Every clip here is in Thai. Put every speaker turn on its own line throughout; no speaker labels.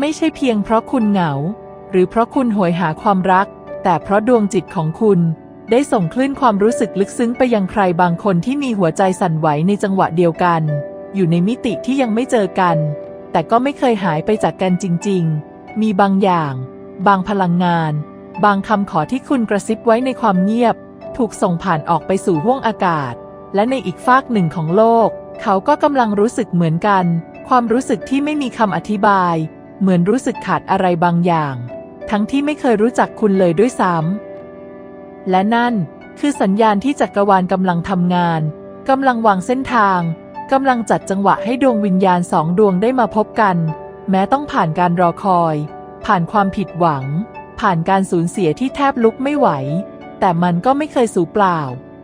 ไม่ใช่เพียงเพราะคุณเหงา หรือเพราะคุณโหยหาความรัก แต่เพราะดวงจิตของคุณได้ส่งคลื่นความรู้สึกลึกซึ้งไปยังใครบางคนที่มีหัวใจสั่นไหวในจังหวะเดียวกัน อยู่ในมิติที่ยังไม่เจอกัน แต่ก็ไม่เคยหายไปจากกันจริง ๆ มีบางอย่าง บางพลังงาน บางคำขอที่คุณกระซิบไว้ในความเงียบ ถูกส่งผ่านออกไปสู่ห้วงอากาศ และในอีกฟากหนึ่งของโลก เขาก็กำลังรู้สึกเหมือนกัน ความรู้สึกที่ไม่มีคำอธิบาย เหมือนรู้สึกขาดอะไรบางอย่าง ทั้งที่ไม่เคยรู้จักคุณเลยด้วยซ้ำและนั่นคือสัญญาณที่จักรวาลกำลังทำงานกำลังวางเส้นทางกำลังจัดจังหวะให้ดวงวิญญาณสองดวงได้มาพบกัน แม้ต้องผ่านการรอคอย ผ่านความผิดหวัง ผ่านการสูญเสียที่แทบลุกไม่ไหว แต่มันก็ไม่เคยสูญเปล่า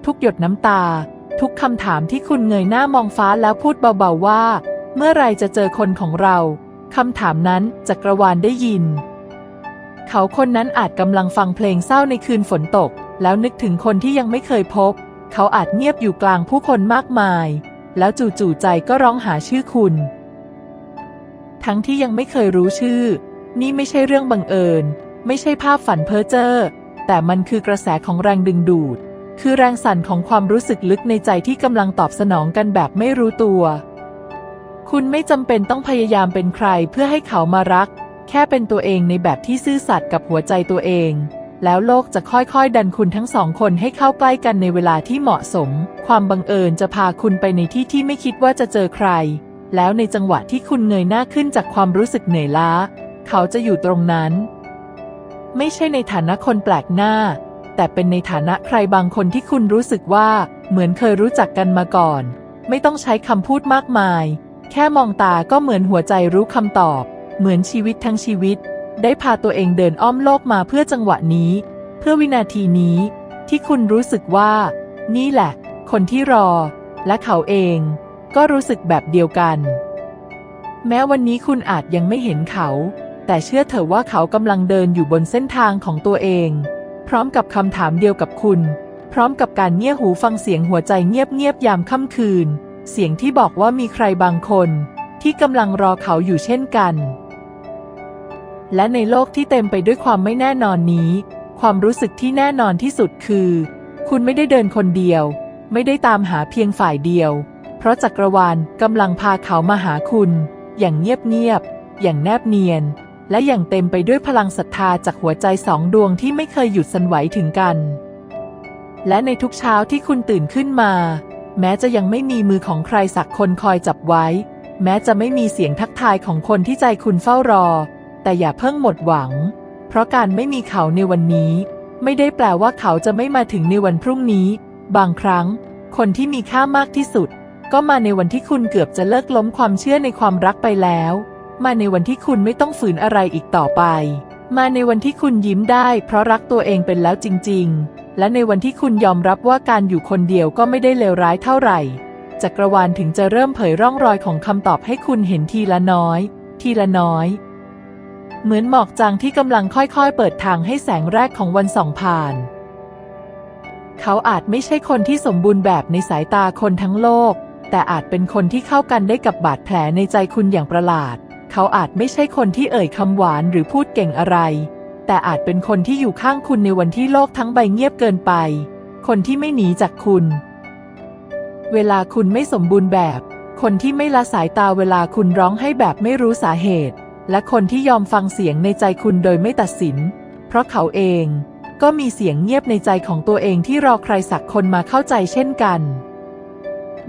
ทุกหยดน้ำตา ทุกคำถามที่คุณเงยหน้ามองฟ้าแล้วพูดเบาๆว่า เมื่อไรจะเจอคนของเรา คำถามนั้นจักรวาลได้ยิน เขาคนนั้นอาจกำลังฟังเพลงเศร้าในคืนฝนตก แล้วนึกถึงคนที่ยังไม่เคยพบ เขาอาจเงียบอยู่กลางผู้คนมากมาย แล้วจู่ๆใจก็ร้องหาชื่อคุณ ทั้งที่ยังไม่เคยรู้ชื่อ นี่ไม่ใช่เรื่องบังเอิญ ไม่ใช่ภาพฝันเพ้อเจ้อแต่มันคือกระแสของแรงดึงดูด คือแรงสั่นของความรู้สึกลึกในใจที่กำลังตอบสนองกันแบบไม่รู้ตัว คุณไม่จำเป็นต้องพยายามเป็นใครเพื่อให้เขามารัก แค่เป็นตัวเองในแบบที่ซื่อสัตย์กับหัวใจตัวเอง แล้วโลกจะค่อยๆ ดันคุณทั้งสองคนให้เข้าใกล้กันในเวลาที่เหมาะสม ความบังเอิญจะพาคุณไปในที่ที่ไม่คิดว่าจะเจอใคร แล้วในจังหวะที่คุณเงยหน้าขึ้นจากความรู้สึกเหนื่อยล้า เขาจะอยู่ตรงนั้น ไม่ใช่ในฐานะคนแปลกหน้า แต่เป็นในฐานะใครบางคนที่คุณรู้สึกว่า เหมือนเคยรู้จักกันมาก่อน ไม่ต้องใช้คำพูดมากมาย แค่มองตาก็เหมือนหัวใจรู้คำตอบ เหมือนชีวิตทั้งชีวิต ได้พาตัวเองเดินอ้อมโลกมาเพื่อจังหวะนี้ เพื่อวินาทีนี้ ที่คุณรู้สึกว่า นี่แหละ คนที่รอ และเขาเอง ก็รู้สึกแบบเดียวกัน แม้วันนี้คุณอาจยังไม่เห็นเขา แต่เชื่อเถอะว่าเขากำลังเดินอยู่บนเส้นทางของตัวเอง พร้อมกับคำถามเดียวกับคุณ พร้อมกับการเงี่ยหูฟังเสียงหัวใจเงียบๆยามค่ำคืน เสียงที่บอกว่ามีใครบางคนที่กำลังรอเขาอยู่เช่นกัน และในโลกที่เต็มไปด้วยความไม่แน่นอนนี้ ความรู้สึกที่แน่นอนที่สุดคือ คุณไม่ได้เดินคนเดียว ไม่ได้ตามหาเพียงฝ่ายเดียว เพราะจักรวาลกำลังพาเขามาหาคุณ อย่างเงียบๆอย่างแนบเนียน และอย่างเต็มไปด้วยพลังศรัทธาจากหัวใจสองดวงที่ไม่เคยหยุดสั่นไหวถึงกัน และในทุกเช้าที่คุณตื่นขึ้นมา แม้จะยังไม่มีมือของใครสักคนคอยจับไว้ แม้จะไม่มีเสียงทักทายของคนที่ใจคุณเฝ้ารอ แต่อย่าเพิ่งหมดหวัง เพราะการไม่มีเขาในวันนี้ ไม่ได้แปลว่าเขาจะไม่มาถึงในวันพรุ่งนี้ บางครั้ง คนที่มีค่ามากที่สุด ก็มาในวันที่คุณเกือบจะเลิกล้มความเชื่อในความรักไปแล้ว มาในวันที่คุณไม่ต้องฝืนอะไรอีกต่อไป มาในวันที่คุณยิ้มได้ เพราะรักตัวเองเป็นแล้วจริง ๆ และในวันที่คุณยอมรับว่าการอยู่คนเดียวก็ไม่ได้เลวร้ายเท่าไหร่ จักรวาลถึงจะเริ่มเผยร่องรอยของคำตอบให้คุณเห็นทีละน้อย ทีละน้อย เหมือนหมอกจางที่กำลังค่อยๆ เปิดทางให้แสงแรกของวันส่องผ่าน เขาอาจไม่ใช่คนที่สมบูรณ์แบบในสายตาคนทั้งโลก แต่อาจเป็นคนที่เข้ากันได้กับบาดแผลในใจคุณอย่างประหลาด เขาอาจไม่ใช่คนที่เอ่ยคำหวานหรือพูดเก่งอะไร แต่อาจเป็นคนที่อยู่ข้างคุณในวันที่โลกทั้งใบเงียบเกินไป คนที่ไม่หนีจากคุณ เวลาคุณไม่สมบูรณ์แบบ คนที่ไม่ละสายตาเวลาคุณร้องให้แบบไม่รู้สาเหตุ และคนที่ยอมฟังเสียงในใจคุณโดยไม่ตัดสิน เพราะเขาเองก็มีเสียงเงียบในใจของตัวเองที่รอใครสักคนมาเข้าใจเช่นกัน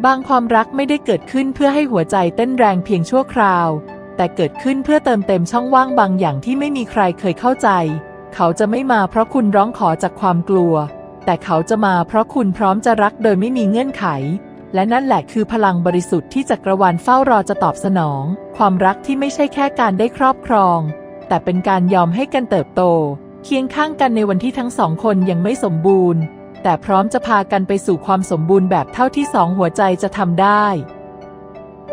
บางความรักไม่ได้เกิดขึ้นเพื่อให้หัวใจเต้นแรงเพียงชั่วคราว แต่เกิดขึ้นเพื่อเติมเต็มช่องว่างบางอย่างที่ไม่มีใครเคยเข้าใจ เขาจะไม่มาเพราะคุณร้องขอจากความกลัว แต่เขาจะมาเพราะคุณพร้อมจะรักโดยไม่มีเงื่อนไข และนั่นแหละคือพลังบริสุทธิ์ที่จักรวาลเฝ้ารอจะตอบสนอง ความรักที่ไม่ใช่แค่การได้ครอบครอง แต่เป็นการยอมให้กันเติบโต เคียงข้างกันในวันที่ทั้งสองคนยังไม่สมบูรณ์ แต่พร้อมจะพากันไปสู่ความสมบูรณ์แบบเท่าที่สองหัวใจจะทำได้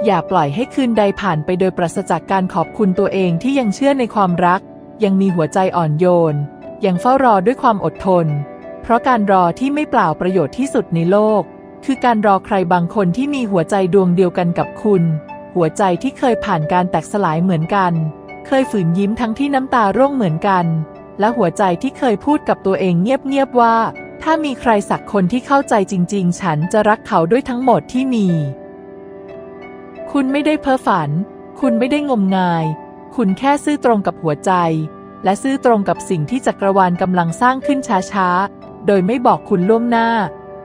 อย่าปล่อยให้คืนใดผ่านไปโดยปราศจากการขอบคุณตัวเองที่ยังเชื่อในความรัก ยังมีหัวใจอ่อนโยน ยังเฝ้ารอด้วยความอดทน เพราะการรอที่ไม่เปล่าประโยชน์ที่สุดในโลก คือการรอใครบางคนที่มีหัวใจดวงเดียวกันกับคุณ หัวใจที่เคยผ่านการแตกสลายเหมือนกัน เคยฝืนยิ้มทั้งที่น้ำตาร่วงเหมือนกัน และหัวใจที่เคยพูดกับตัวเองเงียบๆว่า ถ้ามีใครสักคนที่เข้าใจจริง ๆ ฉันจะรักเขาด้วยทั้งหมดที่มี คุณไม่ได้เพ้อฝัน คุณไม่ได้งมงาย คุณแค่ซื่อตรงกับหัวใจ และซื่อตรงกับสิ่งที่จักรวาลกำลังสร้างขึ้นช้าๆ โดยไม่บอกคุณล่วงหน้า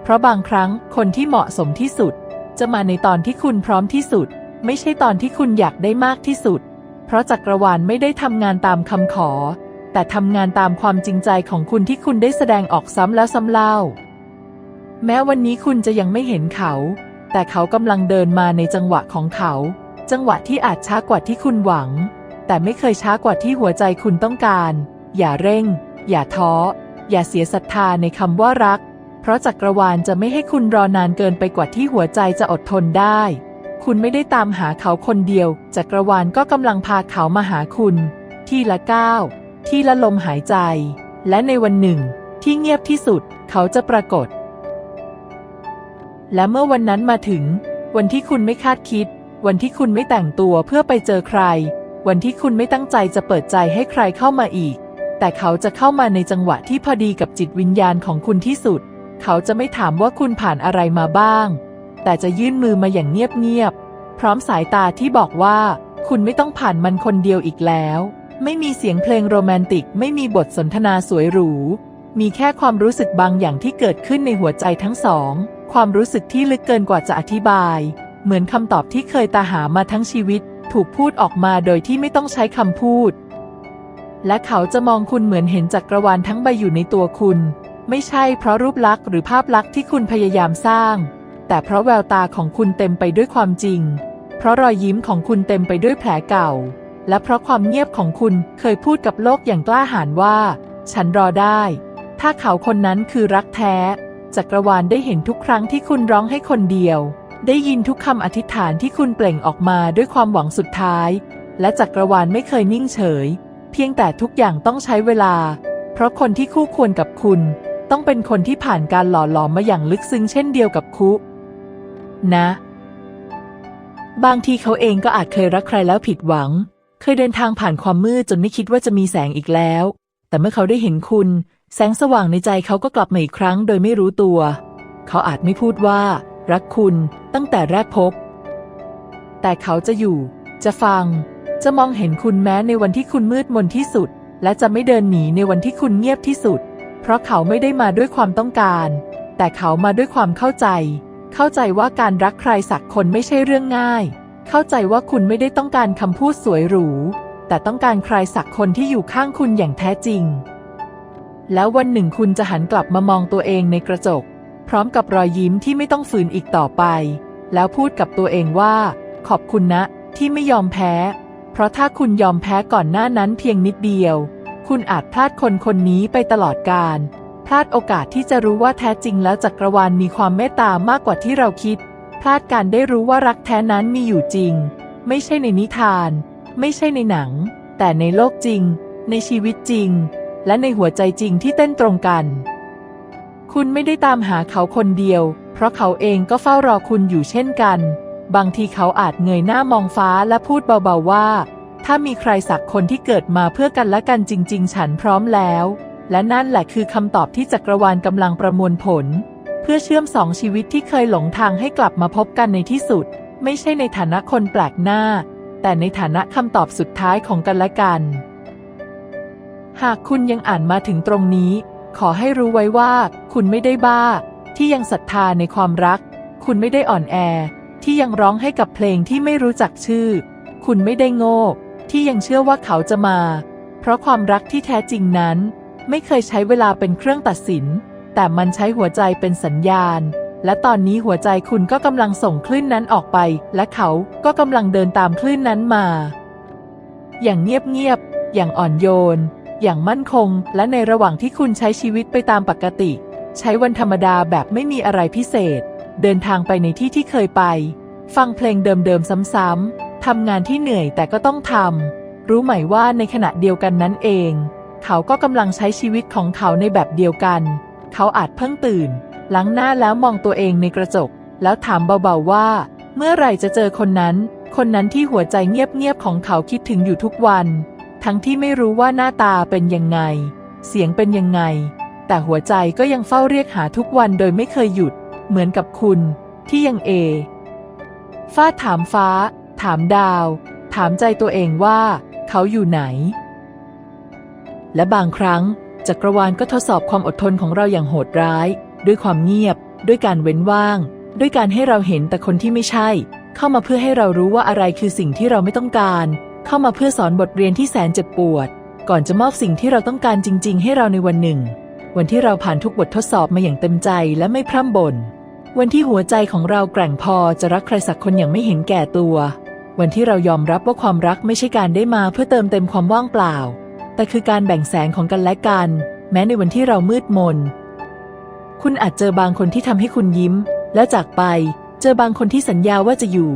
เพราะบางครั้งคนที่เหมาะสมที่สุด จะมาในตอนที่คุณพร้อมที่สุด ไม่ใช่ตอนที่คุณอยากได้มากที่สุด เพราะจักรวาลไม่ได้ทำงานตามคำขอ แต่ทำงานตามความจริงใจของคุณที่คุณได้แสดงออกซ้ำแล้วซ้ำเล่า แม้วันนี้คุณจะยังไม่เห็นเขา แต่เขากำลังเดินมาในจังหวะของเขา จังหวะที่อาจช้ากว่าที่คุณหวัง แต่ไม่เคยช้ากว่าที่หัวใจคุณต้องการ อย่าเร่ง อย่าท้อ อย่าเสียศรัทธาในคำว่ารัก เพราะจักรวาลจะไม่ให้คุณรอนานเกินไปกว่าที่หัวใจจะอดทนได้ คุณไม่ได้ตามหาเขาคนเดียว จักรวาลก็กำลังพาเขามาหาคุณ ที่ละก้าวที่ละลมหายใจ และในวันหนึ่ง ที่เงียบที่สุด เขาจะปรากฏ และเมื่อวันนั้นมาถึง วันที่คุณไม่คาดคิด วันที่คุณไม่แต่งตัวเพื่อไปเจอใคร วันที่คุณไม่ตั้งใจจะเปิดใจให้ใครเข้ามาอีก แต่เขาจะเข้ามาในจังหวะที่พอดีกับจิตวิญญาณของคุณที่สุด เขาจะไม่ถามว่าคุณผ่านอะไรมาบ้าง แต่จะยื่นมือมาอย่างเงียบๆพร้อมสายตาที่บอกว่า คุณไม่ต้องผ่านมันคนเดียวอีกแล้ว ไม่มีเสียงเพลงโรแมนติก ไม่มีบทสนทนาสวยหรูมีแค่ความรู้สึกบางอย่างที่เกิดขึ้นในหัวใจทั้งสอง ความรู้สึกที่ลึกเกินกว่าจะอธิบาย เหมือนคำตอบที่เคยตาหามาทั้งชีวิต ถูกพูดออกมาโดยที่ไม่ต้องใช้คำพูด และเขาจะมองคุณเหมือนเห็นจักรวาลทั้งใบอยู่ในตัวคุณ ไม่ใช่เพราะรูปลักษณ์หรือภาพลักษณ์ที่คุณพยายามสร้าง แต่เพราะแววตาของคุณเต็มไปด้วยความจริง เพราะรอยยิ้มของคุณเต็มไปด้วยแผลเก่า และเพราะความเงียบของคุณเคยพูดกับโลกอย่างกล้าหาญว่า ฉันรอได้ ถ้าเขาคนนั้นคือรักแท้ จักรวาลได้เห็นทุกครั้งที่คุณร้องให้คนเดียว ได้ยินทุกคำอธิษฐานที่คุณเปล่งออกมาด้วยความหวังสุดท้าย และจักรวาลไม่เคยนิ่งเฉย เพียงแต่ทุกอย่างต้องใช้เวลา เพราะคนที่คู่ควรกับคุณ ต้องเป็นคนที่ผ่านการหล่อหลอมมาอย่างลึกซึ้งเช่นเดียวกับคุ นะ บางทีเขาเองก็อาจเคยรักใครแล้วผิดหวัง เคยเดินทางผ่านความมืดจนไม่คิดว่าจะมีแสงอีกแล้ว แต่เมื่อเขาได้เห็นคุณ แสงสว่างในใจเขาก็กลับมาอีกครั้งโดยไม่รู้ตัว เขาอาจไม่พูดว่า รักคุณตั้งแต่แรกพบ แต่เขาจะอยู่ จะฟัง จะมองเห็นคุณแม้ในวันที่คุณมืดมนที่สุด และจะไม่เดินหนีในวันที่คุณเงียบที่สุด เพราะเขาไม่ได้มาด้วยความต้องการ แต่เขามาด้วยความเข้าใจ เข้าใจว่าการรักใครสักคนไม่ใช่เรื่องง่าย เข้าใจว่าคุณไม่ได้ต้องการคำพูดสวยหรู แต่ต้องการใครสักคนที่อยู่ข้างคุณอย่างแท้จริง แล้ววันหนึ่งคุณจะหันกลับมามองตัวเองในกระจก พร้อมกับรอยยิ้มที่ไม่ต้องฝืนอีกต่อไป แล้วพูดกับตัวเองว่า ขอบคุณนะ ที่ไม่ยอมแพ้ เพราะถ้าคุณยอมแพ้ก่อนหน้านั้นเพียงนิดเดียว คุณอาจพลาดคนคนนี้ไปตลอดกาลพลาดโอกาสที่จะรู้ว่าแท้จริงแล้วจักรวาลมีความเมตตามากกว่าที่เราคิด พลาดการได้รู้ว่ารักแท้นั้นมีอยู่จริง ไม่ใช่ในนิทาน ไม่ใช่ในหนัง แต่ในโลกจริง ในชีวิตจริง และในหัวใจจริงที่เต้นตรงกัน คุณไม่ได้ตามหาเขาคนเดียว เพราะเขาเองก็เฝ้ารอคุณอยู่เช่นกัน บางทีเขาอาจเงยหน้ามองฟ้าและพูดเบาๆว่า ถ้ามีใครสักคนที่เกิดมาเพื่อกันและกันจริง ๆ ฉันพร้อมแล้ว และนั่นแหละคือคำตอบที่จักรวาลกำลังประมวลผล เพื่อเชื่อมสองชีวิตที่เคยหลงทางให้กลับมาพบกันในที่สุด ไม่ใช่ในฐานะคนแปลกหน้า แต่ในฐานะคำตอบสุดท้ายของกันและกัน หากคุณยังอ่านมาถึงตรงนี้ ขอให้รู้ไว้ว่า คุณไม่ได้บ้า ที่ยังศรัทธาในความรัก คุณไม่ได้อ่อนแอ ที่ยังร้องให้กับเพลงที่ไม่รู้จักชื่อ คุณไม่ได้โง่ที่ยังเชื่อว่าเขาจะมา เพราะความรักที่แท้จริงนั้น ไม่เคยใช้เวลาเป็นเครื่องตัดสิน แต่มันใช้หัวใจเป็นสัญญาณ และตอนนี้หัวใจคุณก็กำลังส่งคลื่นนั้นออกไป และเขาก็กำลังเดินตามคลื่นนั้นมา อย่างเงียบๆอย่างอ่อนโยน อย่างมั่นคง และในระหว่างที่คุณใช้ชีวิตไปตามปกติ ใช้วันธรรมดาแบบไม่มีอะไรพิเศษ เดินทางไปในที่ที่เคยไป ฟังเพลงเดิมๆซ้ำๆทำงานที่เหนื่อยแต่ก็ต้องทำรู้ไหมว่าในขณะเดียวกันนั้นเอง เขาก็กำลังใช้ชีวิตของเขาในแบบเดียวกัน เขาอาจเพิ่งตื่น ล้างหน้าแล้วมองตัวเองในกระจก แล้วถามเบาๆว่า เมื่อไหร่จะเจอคนนั้น คนนั้นที่หัวใจเงียบๆของเขาคิดถึงอยู่ทุกวัน ทั้งที่ไม่รู้ว่าหน้าตาเป็นยังไง เสียงเป็นยังไง แต่หัวใจก็ยังเฝ้าเรียกหาทุกวันโดยไม่เคยหยุด เหมือนกับคุณ ที่ยังเอฟาดถามฟ้า ถามดาว ถามใจตัวเองว่า เขาอยู่ไหน และบางครั้งจักรวาลก็ทดสอบความอดทนของเราอย่างโหดร้าย ด้วยความเงียบ ด้วยการเว้นว่าง ด้วยการให้เราเห็นแต่คนที่ไม่ใช่ เข้ามาเพื่อให้เรารู้ว่าอะไรคือสิ่งที่เราไม่ต้องการ เข้ามาเพื่อสอนบทเรียนที่แสนเจ็บปวด ก่อนจะมอบสิ่งที่เราต้องการจริง ๆ ให้เราในวันหนึ่ง วันที่เราผ่านทุกบททดสอบมาอย่างเต็มใจและไม่พร่ำบ่นวันที่หัวใจของเราแกร่งพอจะรักใครสักคนอย่างไม่เห็นแก่ตัว วันที่เรายอมรับว่าความรักไม่ใช่การได้มาเพื่อเติมเต็มความว่างเปล่า แต่คือการแบ่งแสงของกันและกัน แม้ในวันที่เรามืดมน คุณอาจเจอบางคนที่ทำให้คุณยิ้ม แล้วจากไป เจอบางคนที่สัญญาว่าจะอยู่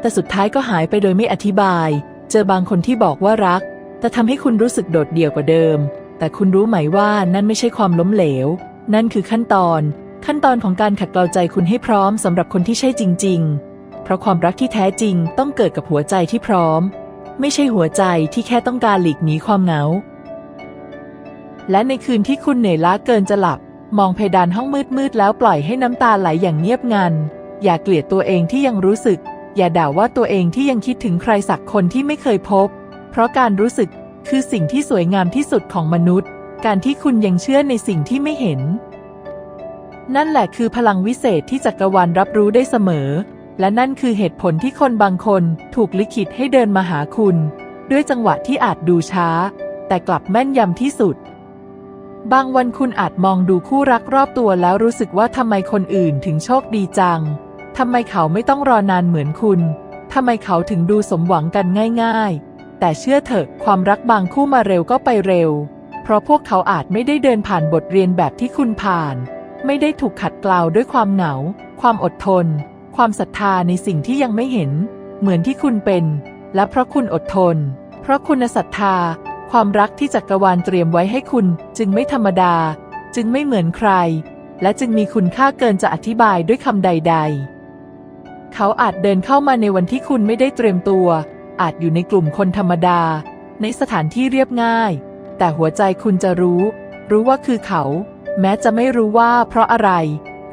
แต่สุดท้ายก็หายไปโดยไม่อธิบาย เจอบางคนที่บอกว่ารัก แต่ทำให้คุณรู้สึกโดดเดี่ยวกว่าเดิม แต่คุณรู้ไหมว่านั่นไม่ใช่ความล้มเหลว นั่นคือขั้นตอน ขั้นตอนของการขัดเกลาใจคุณให้พร้อมสำหรับคนที่ใช่จริง ๆ เพราะความรักที่แท้จริงต้องเกิดกับหัวใจที่พร้อม ไม่ใช่หัวใจที่แค่ต้องการหลีกหนีความเหงา และในคืนที่คุณเหนื่อยล้าเกินจะหลับ มองเพดานห้องมืดๆแล้วปล่อยให้น้ำตาไหลอย่างเงียบงัน อย่าเกลียดตัวเองที่ยังรู้สึก อย่าด่าว่าตัวเองที่ยังคิดถึงใครสักคนที่ไม่เคยพบ เพราะการรู้สึกคือสิ่งที่สวยงามที่สุดของมนุษย์ การที่คุณยังเชื่อในสิ่งที่ไม่เห็น นั่นแหละคือพลังวิเศษที่จักรวาลรับรู้ได้เสมอ และนั่นคือเหตุผลที่คนบางคนถูกลิขิตให้เดินมาหาคุณ ด้วยจังหวะที่อาจดูช้า แต่กลับแม่นยำที่สุดบางวันคุณอาจมองดูคู่รักรอบตัวแล้วรู้สึกว่าทำไมคนอื่นถึงโชคดีจัง ทำไมเขาไม่ต้องรอนานเหมือนคุณ ทำไมเขาถึงดูสมหวังกันง่าย ๆ แต่เชื่อเถอะความรักบางคู่มาเร็วก็ไปเร็ว เพราะพวกเขาอาจไม่ได้เดินผ่านบทเรียนแบบที่คุณผ่าน ไม่ได้ถูกขัดเกลาด้วยความเหงา ความอดทน ความศรัทธาในสิ่งที่ยังไม่เห็น เหมือนที่คุณเป็น และเพราะคุณอดทน เพราะคุณศรัทธา ความรักที่จักรวาลเตรียมไว้ให้คุณ จึงไม่ธรรมดา จึงไม่เหมือนใคร และจึงมีคุณค่าเกินจะอธิบายด้วยคำใด ๆ เขาอาจเดินเข้ามาในวันที่คุณไม่ได้เตรียมตัว อาจอยู่ในกลุ่มคนธรรมดา ในสถานที่เรียบง่าย แต่หัวใจคุณจะรู้ รู้ว่าคือเขา แม้จะไม่รู้ว่าเพราะอะไร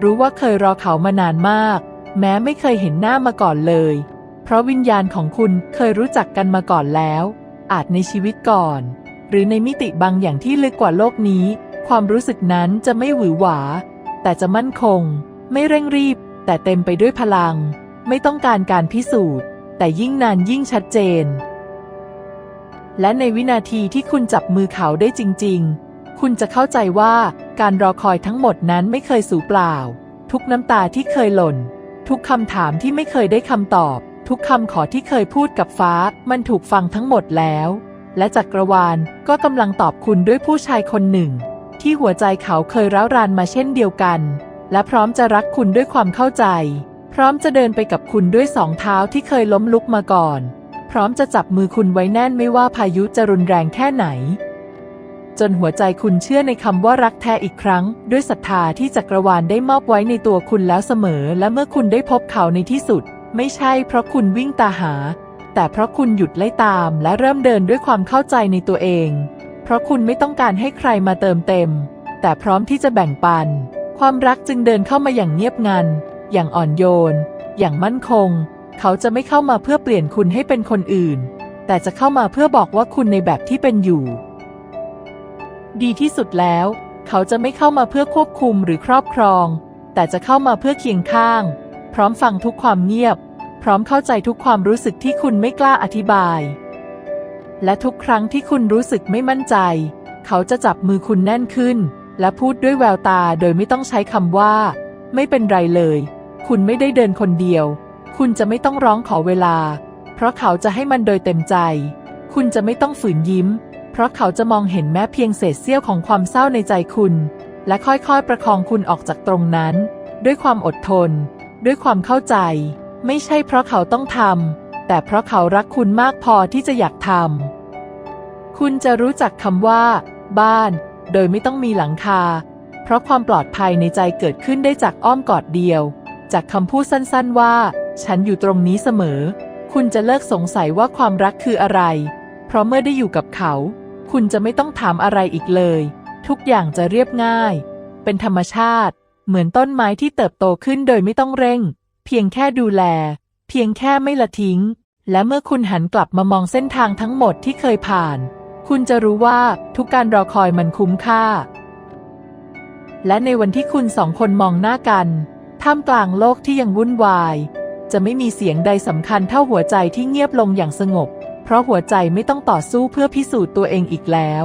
รู้ว่าเคยรอเขามานานมาก แม้ไม่เคยเห็นหน้ามาก่อนเลย เพราะวิญญาณของคุณเคยรู้จักกันมาก่อนแล้ว อาจในชีวิตก่อน หรือในมิติบางอย่างที่ลึกกว่าโลกนี้ ความรู้สึกนั้นจะไม่หวือหวา แต่จะมั่นคง ไม่เร่งรีบ แต่เต็มไปด้วยพลัง ไม่ต้องการการพิสูจน์ แต่ยิ่งนานยิ่งชัดเจน และในวินาทีที่คุณจับมือเขาได้จริง ๆ คุณจะเข้าใจว่าการรอคอยทั้งหมดนั้นไม่เคยสูญเปล่า ทุกน้ำตาที่เคยหล่น ทุกคำถามที่ไม่เคยได้คำตอบ ทุกคำขอที่เคยพูดกับฟ้า มันถูกฟังทั้งหมดแล้ว และจักรวาลก็กำลังตอบคุณด้วยผู้ชายคนหนึ่ง ที่หัวใจเขาเคยร้าวรานมาเช่นเดียวกัน และพร้อมจะรักคุณด้วยความเข้าใจ พร้อมจะเดินไปกับคุณด้วยสองเท้าที่เคยล้มลุกมาก่อน พร้อมจะจับมือคุณไว้แน่นไม่ว่าพายุจะรุนแรงแค่ไหน จนหัวใจคุณเชื่อในคำว่ารักแท้อีกครั้ง ด้วยศรัทธาที่จักรวาลได้มอบไว้ในตัวคุณแล้วเสมอ และเมื่อคุณได้พบเขาในที่สุด ไม่ใช่เพราะคุณวิ่งตาหา แต่เพราะคุณหยุดไล่ตามและเริ่มเดินด้วยความเข้าใจในตัวเอง เพราะคุณไม่ต้องการให้ใครมาเติมเต็ม แต่พร้อมที่จะแบ่งปัน ความรักจึงเดินเข้ามาอย่างเงียบงัน อย่างอ่อนโยน อย่างมั่นคง เขาจะไม่เข้ามาเพื่อเปลี่ยนคุณให้เป็นคนอื่น แต่จะเข้ามาเพื่อบอกว่าคุณในแบบที่เป็นอยู่ ดีที่สุดแล้ว เขาจะไม่เข้ามาเพื่อควบคุมหรือครอบครอง แต่จะเข้ามาเพื่อเคียงข้าง พร้อมฟังทุกความเงียบ พร้อมเข้าใจทุกความรู้สึกที่คุณไม่กล้าอธิบาย และทุกครั้งที่คุณรู้สึกไม่มั่นใจ เขาจะจับมือคุณแน่นขึ้น และพูดด้วยแววตาโดยไม่ต้องใช้คำว่า ไม่เป็นไรเลย คุณไม่ได้เดินคนเดียว คุณจะไม่ต้องร้องขอเวลา เพราะเขาจะให้มันโดยเต็มใจ คุณจะไม่ต้องฝืนยิ้ม เพราะเขาจะมองเห็นแม้เพียงเศษเสี้ยวของความเศร้าในใจคุณ และค่อยๆประคองคุณออกจากตรงนั้น ด้วยความอดทน ด้วยความเข้าใจ ไม่ใช่เพราะเขาต้องทำแต่เพราะเขารักคุณมากพอที่จะอยากทำคุณจะรู้จักคำว่า บ้าน โดยไม่ต้องมีหลังคา เพราะความปลอดภัยในใจเกิดขึ้นได้จากอ้อมกอดเดียว จากคำพูดสั้นๆว่า ฉันอยู่ตรงนี้เสมอ คุณจะเลิกสงสัยว่าความรักคืออะไร เพราะเมื่อได้อยู่กับเขา คุณจะไม่ต้องถามอะไรอีกเลย ทุกอย่างจะเรียบง่าย เป็นธรรมชาติ เหมือนต้นไม้ที่เติบโตขึ้นโดยไม่ต้องเร่ง เพียงแค่ดูแล เพียงแค่ไม่ละทิ้ง และเมื่อคุณหันกลับมามองเส้นทางทั้งหมดที่เคยผ่าน คุณจะรู้ว่าทุกการรอคอยมันคุ้มค่า และในวันที่คุณสองคนมองหน้ากัน ท่ามกลางโลกที่ยังวุ่นวาย จะไม่มีเสียงใดสำคัญเท่าหัวใจที่เงียบลงอย่างสงบ เพราะหัวใจไม่ต้องต่อสู้เพื่อพิสูจน์ตัวเองอีกแล้ว